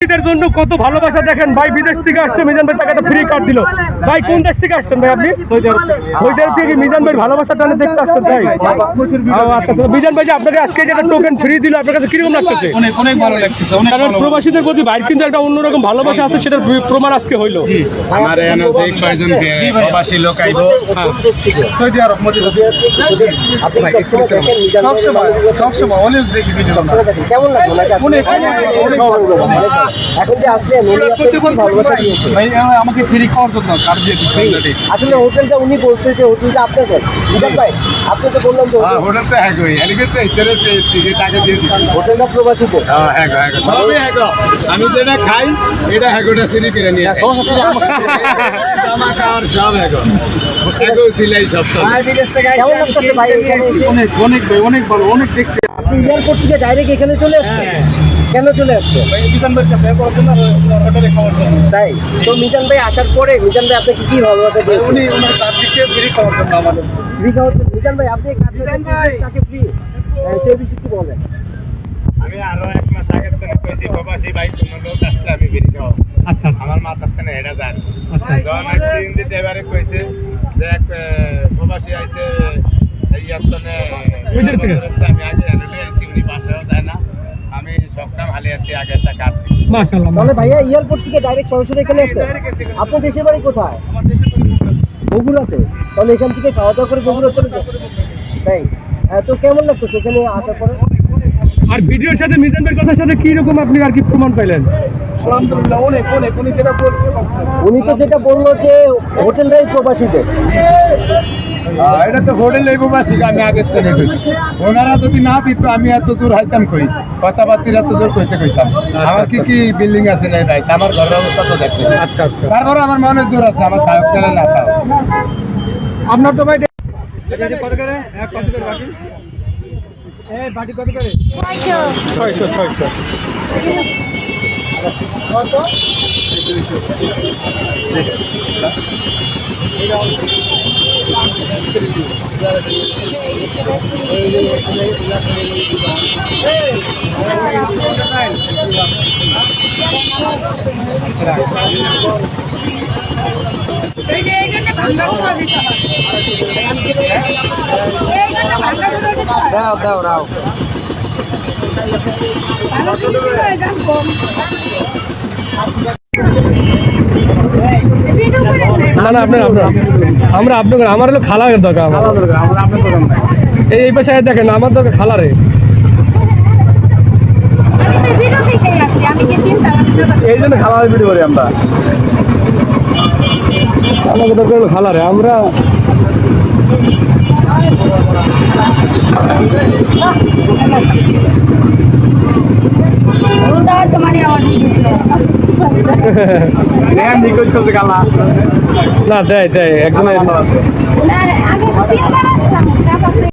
এটার জন্য কত ভালোবাসা দেখেন। ভাই বিদেশ থেকে আসছে মিজান ভাই টাকাটা ফ্রি কার্ড দিল। ভাই কোন দেশ থেকে আসছেন ভাই আপনি? সৌদি আরব সৌদি আরব থেকে মিজান ভাই ভালোবাসাটা অনেক দেখতে আসছেন ও, আচ্ছা তো মিজান ভাই যে আপনাকে আজকে যেটা টোকেন ফ্রি দিল আপনার কাছে কীরকম লাগতেছে? অনেক অনেক ভালো লাগতেছে কারণ প্রবাসীদের প্রতি ভাইয়ের কিন্তু একটা অন্যরকম ভালোবাসা আছে সেটার প্রমাণ আজকে হইল। আমার এখানে যে কয়জন প্রবাসী লোক আইব? সৌদি আরব মধ্যে সবসময় সবসময় অলওয়েজ দেখি ভিডিও কেমন আসলে? অনেক, অনেক। এখন যে আসলেন উনি ভালোবাসা দিয়েছে? আমাকে ফ্রি খাওয়ার জন্য কার্ড দিয়ে দিচ্ছে already। আসলে হোটেলটা উনি বলছে যে হোটেলটা আপনাদের মিজান ভাই আপনি তো যে হ্যাঁ হোটেল- তো হ্যাঁ ইতরে টিকিট টাকা দিয়ে দিছি হোটেলটা প্রবাসীদের হ্যাঁ হ্যাঁ হ্যাঁ। সবই হ্যাঁ গো। আমি যেটা খাই এটা হ্যাঁ গোটা সিরি করে নিয়ে আসি। সব হ্যাঁ। হ্যাঁ এসে? অনেক অনেক অনেক ভালো অনেক দেখছি। আপনি এয়ারপোর্ট থেকে ডাইরেক্ট এখানে চলে আসছেন? কেন চলে আসছেন ভাই ভাইয়ের সাথে করার জন্য হোটেলে খাওয়ার জন্য। তাই? তো মিজান ভাই আসার পরে মিজান ভাই আপনাকে কি ভালোবাসা দিয়েছে? উনি ওনার কার্ড দিচ্ছে ফ্রি খাওয়ার জন্য আমাদের। ফ্রি খাওয়াতে মিজান ভাই আপনি তাকে ফ্রি সেই বিষয়ে কি বলেন আমি আরও এক মাস আগে থেকে কইছি প্রবাসী ভাই কোনো লোক আসলে আমি বেরিয়ে যাও আচ্ছা। আমার মাথার থেকে যান আচ্ছা। যখন একদিন দিতে এবারে কইছে যে এক প্রবাসী আইছে ইয়ার তনে আমি আগে হেঁটে আইছি উনি বাসায়ও যায় না আমি সবটা ভালো আছি আগে একটা কাজ মাশাআল্লাহ তাহলে ভাইয়া এয়ারপোর্ট থেকে ডাইরেক্ট সরাসরি এখানে আসছেন? আপনার দেশের বাড়ি কোথায়? আমার দেশের পরিবার বগুড়াতে? তাহলে এখান থেকে খাওয়া দাওয়া করে বগুড়া চলে যান। তাই? হ্যাঁ, তো কেমন লাগতো সেখানে আসার পরে? আর ভিডিওর সাথে মিজান ভাইয়ের কথার সাথে কি রকম আপনি আর কি প্রমাণ পাইলেন? আলহামদুলিল্লাহ অনেক অনেক। উনি যেটা বলছে উনি তো যেটা বলল যে হোটেলটাই প্রবাসীদের। এটা তো হোটেল প্রবাসী আমি আগের থেকে কইছি ওনারা যদি না দিত আমি এত জোর হাইতাম কই? কথাবার্তির এত জোর কইতে কইতাম। আমার কি কি বিল্ডিং আছে না ভাই আমার ঘরের অবস্থা তো দেখছি। আচ্ছা আচ্ছা। তারপরে আমার মনে জোর আছে আমার খাওয়া কেন না খাও আপনার তো ভাই কত করে? কত করে বাকি? এই বাকি কত করে? ছয়শো। ছয়শো এই যে এই জন্য ভাঙ্গা করে দিতে হয় এই জন্য ভাঙ্গা করে দিতে হয় দাও দাও রাও ভালো কিছু দিতে হয় না না আপনার আপনার আমরা আপনার আমার হলো খালারের দরকার আমার এই এই পাশে দেখেন আমার দরকার খালারে। আমি তো ভিডিও থেকেই আসছি আমি কি চিন্তা করছি? এই জন্য খালারে ভিডিও করি আমরা। আমাকে দরকার হলো খালারে আমরা ভুল দেওয়ার তো মানে আমার নিখোঁজ করতে গালা না দেয় দেয় একদম